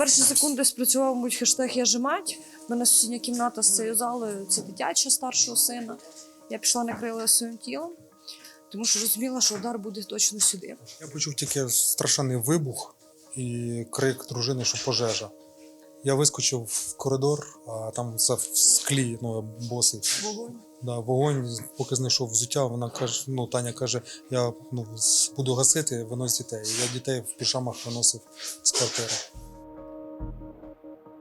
перші секунди спрацював мабуть, хештег Я же мать. У мене сусідня кімната з цією залою це дитяча старшого сина. Я пішла накрила своїм тілом, тому що розуміла, що удар буде точно сюди. Я почув тільки страшенний вибух і крик дружини, що пожежа. Я вискочив в коридор, а там все в склі, ну я босий. Вогонь. Да, вогонь, поки знайшов взуття, вона каже: ну Таня каже, я ну, буду гасити, винось дітей. Я дітей в пішамах виносив з квартири. Thank you.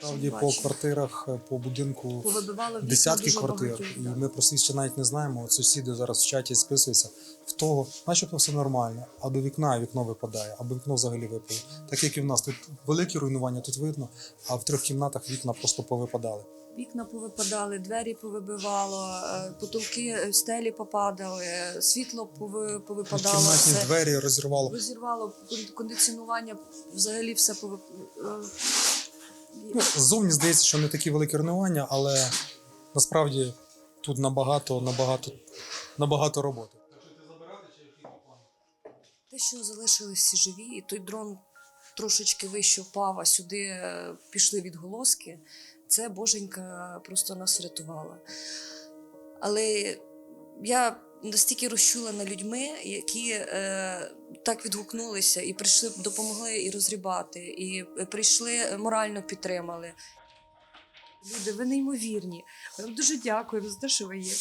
Справді по квартирах, е, по будинку десятки квартир. І ми про ще навіть не знаємо. От сусіди зараз в чаті списуються. В того, начебто все нормально, а до вікна вікно випадає, або вікно взагалі випало. Так як і в нас тут великі руйнування, тут видно, а в трьох кімнатах вікна просто повипадали. Вікна повипадали, двері повибивало, е, потолки, е, стелі попадали, світло пови- повипадало. Кімнатні двері розірвало. Розірвало кондиціонування, взагалі все повип... Ну, здається, що не такі великі руйнування, але насправді тут набагато, набагато, набагато роботи. Те, що залишились всі живі, і той дрон трошечки вище впав, а сюди е, пішли відголоски, це боженька просто нас врятувала. Але я настільки розчулена людьми, які е, так відгукнулися і прийшли, допомогли і розрібати, і е, прийшли, е, морально підтримали. Люди, ви неймовірні. Я вам дуже дякую за те, що ви є.